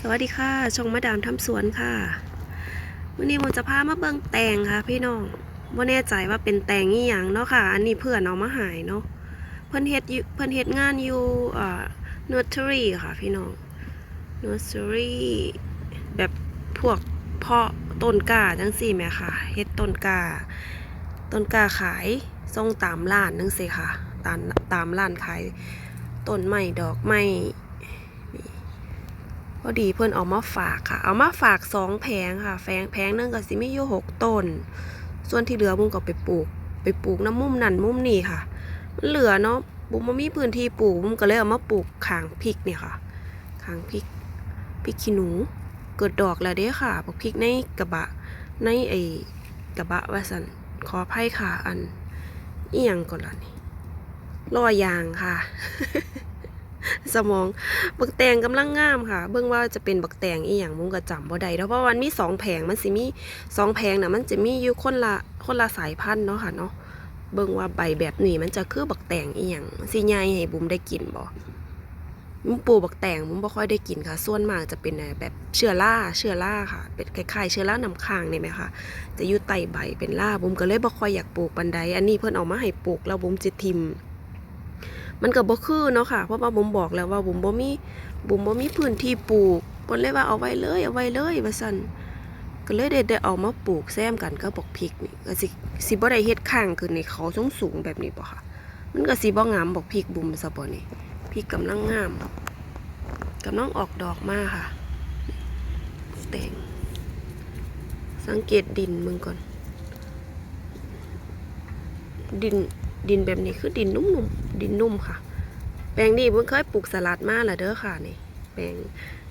สวัสดีค่ะชงมาดามทำสวนค่ะวันนี้ผมจะพามาเบิ่งแตงค่ะ พี่น้องว่าแน่ใจว่าเป็นแตงอีหยังเนาะค่ะ อันนี้เพื่อนเอามาหายเนาะเพิ่นเฮ็ดเพิ่นเฮ็ดงานอยู่เอ่อ nursery ค่ะ พี่น้อง nursery แบบพวกเพาะต้นกาจังสี่แม่ค่ะเฮ็ดต้นกาต้นกาขายส่งตามร้านจังซี่ค่ะ ตามตามร้านขายต้นไม้ดอกไม้ อดีเพื่อนเอามาฝากค่ะ เอามาฝากสองแผงค่ะแผงแผงหนึงก็สิมีอยู่หกต้น ส่วนที่เหลือบุ้มก็ไปปลูก ไปปลูกน้ำมุมนั่นมุมนี่ค่ะ มันเหลือเนาะบุ้มมามีพื้นที่ปลูกบุ้มก็เลยเอามาปลูกขางพริกเนี่ยค่ะขางพริกพริกขี้หนู เกิดดอกแล้วเด้ค่ะพริกในกระบะในไอ้กระบะว่าสันขออภัยค่ะอันเอียงก่อนละนี่ลอยางค่ะ สมอง บักแตงกำลังงามค่ะ เบิ่งว่าจะเป็นบักแตงอีหยังมุงก็จำบ่ได้เพราะว่ามันมีสองแผงมันสิมีสองแผงน่ะมันจะมีอยู่คนละคนละสายพันธุ์เนาะค่ะเนาะเบิ่งว่าใบแบบนี้มันจะคือบักแตงอีหยังสิใหญ่ให้บุ้มได้กินบ่มุมปลูกบักแตงมุมบ่ค่อยได้กินค่ะ ส่วนมากจะเป็นแบบเชื้อราเชื้อราค่ะ เป็นคล้ายๆเชื้อราน้ำค้างนี่ไหมคะจะอยู่ใต้ใบเป็นราบุ้มก็เลยบ่ค่อยอยากปลูกปันใดอันนี้เพิ่นเอามาให้ปลูกแล้วบุ้มจะทิม มันก็บ่คือเนาะค่ะ เพราะว่าบุมบอกแล้วว่าบุมบ่มีบุมบ่มีพื้นที่ปลูกเพิ่นเลยว่าเอาไว้เลยเอาไว้เลยว่าซั่นก็เลยได้ได้เอามาปลูกแซมกันก็บอกพริกนี่ก็สิสิบ่ได้เฮ็ดข้างขึ้นในเขาสูงสูงแบบนี้บ่ค่ะ มันก็สิบ่งามบอกพริกบุมซะบ่นี่พริกกำลังงามกำลังออกดอกมาค่ะแตงสังเกตดินมึงก่อน ดิน ดินแบบนี้คือดินนุ่มๆ ดินนุ่มค่ะ แปลงนี้เพิ่งเคยปลูกสลัดมาและเด้อค่ะนี่ แปลง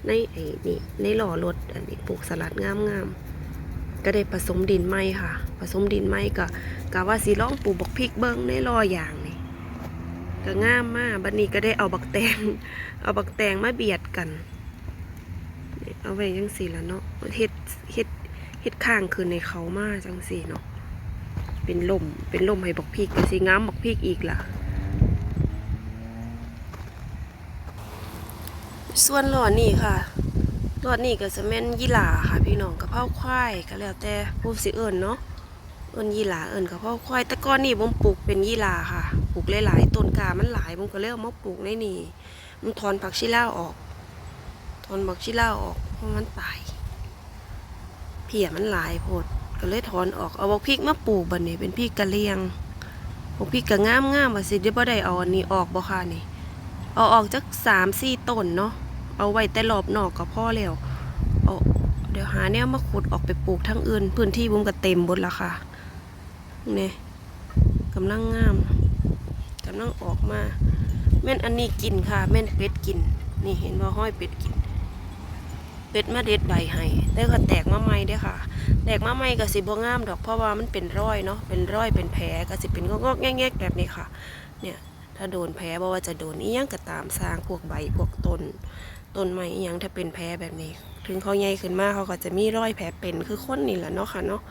ในไอ้นี่ในหล่อรถอันนี้ปลูกสลัดงามๆ ก็ได้ผสมดินไม้ค่ะ ผสมดินไม้ก็กะว่าสิลองปลูกบักพริกเบิ้งในหล่ออย่างนี่ก็งามมากบัดนี้ก็ได้เอาบักแตง เอาบักแตงมาเบียดกัน เอาไว้จังสีละเนาะเฮ็ดเฮ็ดเฮ็ดข้างคืนในเขามาจังสีเนาะ เป็นลมเป็นลมให้บอกพีกก็สิงามบอกพีกอีกล่ะ ส่วนหลอดนี่ค่ะหลอดนี่ก็จะแม่นยี่หลาค่ะ พี่น้องกระเพราควายก็แล้วแต่ผู้สิเอิญเนาะเอิญยี่หลาเอิญกระเพราควายแต่ก่อนนี่ผมปลูกเป็นยี่หลาค่ะปลูกหลายๆต้นกามันหลายผมก็เลยเอามาปลูกในนี่มันถอนผักชีลาวออกถอนผักชีลาวออกเพราะมันตายเพียมันหลายโพด ก็เลยถอนออกเอาบักพริกมาปลูกบัดนี้เป็นพริกกะเหรียงบักพริกกะงามงามว่าสิได้บ่ได้เอาอันนี้ออกบ่ค่ะนี่ เอาออกจักสามสี่ต้นเนาะเอาไว้แต่รอบนอกก็พอแล้วเอาเดี๋ยวหาแนวมาขุดออกไปปลูกทั้งอื่น พื้นที่บุ้มก็เต็มหมดละค่ะนี่กำลังงามกำลังออกมา แม่นอันนี้กินค่ะ แม่นเป็ดกิน นี่เห็นว่าห้อยเป็ดกิน เป็ดมาเด็ดใบให้แต่ก็แตกมาใหม่เด้อค่ะ แตกมาใหม่ก็สิบ่งามดอกเพราะว่ามันเป็นรอยเนาะเป็นรอยเป็นแผลก็สิเป็นงอกๆแงกๆแบบนี้ค่ะ เนี่ยถ้าโดนแผลบ่ว่าจะโดนอีหยังก็ตามสร้างพวกใบพวกต้นต้นไม้อีหยังถ้าเป็นแผลแบบนี้ ถึงเขาใหญ่ขึ้นมาเขาก็จะมีรอยแผลเป็นคือคนนี่แหละเนาะค่ะเนาะ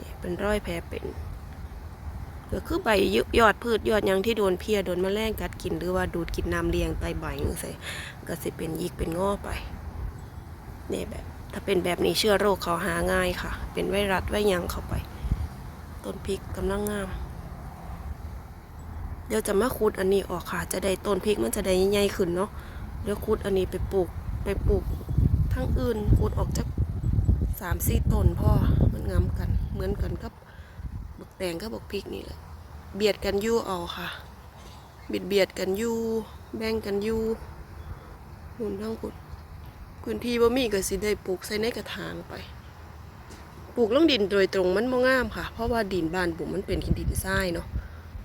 นี่เป็นรอยแผลเป็นก็คือใบยอดพืชยอดยังที่โดนเพียโดนแมลงกัดกินหรือว่าดูดกินน้ำเลี้ยงไตใบจังซี่ก็สิเป็นยิกเป็นงอไป เนี่ยแบบ ถ้าเป็นแบบนี้เชื้อโรคเขาหาง่ายค่ะ เป็นไวรัสไวยังเข้าไป ต้นพริกกำลังงาม เดี๋ยวจะมาขุดอันนี้ออกค่ะ จะได้ต้นพริกมันจะได้ใหญ่ขึ้นเนาะเดี๋ยวขุดอันนี้ไปปลูกไปปลูกทั้งอื่นขุดออกจากสามสี่ต้นพ่อมันงามกัน เหมือนกันกับบักแตงกับบักพริกนี่แหละเบียดกันยู่เอาค่ะเบียดเบียดกันยู่แบ่งกันยู่หุ่นทั้งขุด พื้นที่บ่มีก็สิได้ปลูกใส่ในกระถางไป ปลูกลงดินโดยตรงมันบ่งามค่ะ เพราะว่าดินบ้านบุ๋มมันเป็นดินทรายเนาะ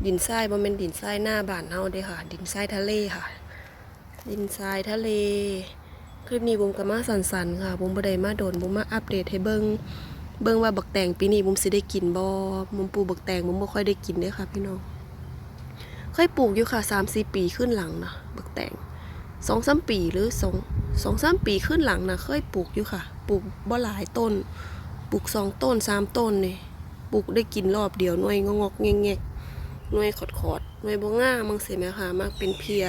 ดินทรายบ่แม่นดินทรายหน้าบ้านเฮาเด้ค่ะ ดินทรายทะเลค่ะ ดินทรายทะเล คลิปนี้บุ๋มก็มาสันๆค่ะบุ๋มบ่ได้มาโดนบุ๋มมาอัปเดตให้เบิ่งเบิ่งว่าบักแตงปีนี้บุ๋มสิได้กินบ่บุ๋มปลูกบักแตงบุ๋มบ่ค่อยได้กินเด้ค่ะ พี่น้อง เคยปลูกอยู่ค่ะ3-4ปีขึ้นหลังนะบักแตงสองสามปีหรือสอง สองสามปีขึ้นหลังนะเคยปลูกอยู่ค่ะ ปลูกบ่หลายต้น ปลูกสองต้นสามต้นนี่ปลูกได้กินรอบเดียวหน่วยงอกๆแงกหน่วยขอดๆหน่วยบ่ง่ามังเสียไหมคะมากเป็นเพีย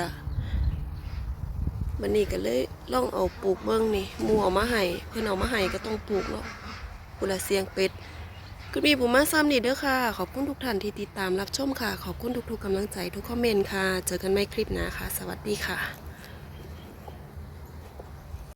มันนี่ก็เลยลองเอาปลูกเบิ้งนี่มูเอามาให้เพิ่นเอามาให้ก็ต้องปลูกเนาะกุละเสียงเป็ดก็มีผมมาซ้ำนี่เด้อค่ะ ขอบคุณทุกท่านที่ติดตามรับชมค่ะ ขอบคุณทุกๆกำลังใจทุกคอมเมนต์ค่ะ เจอกันใหม่คลิปหน้าค่ะ สวัสดีค่ะ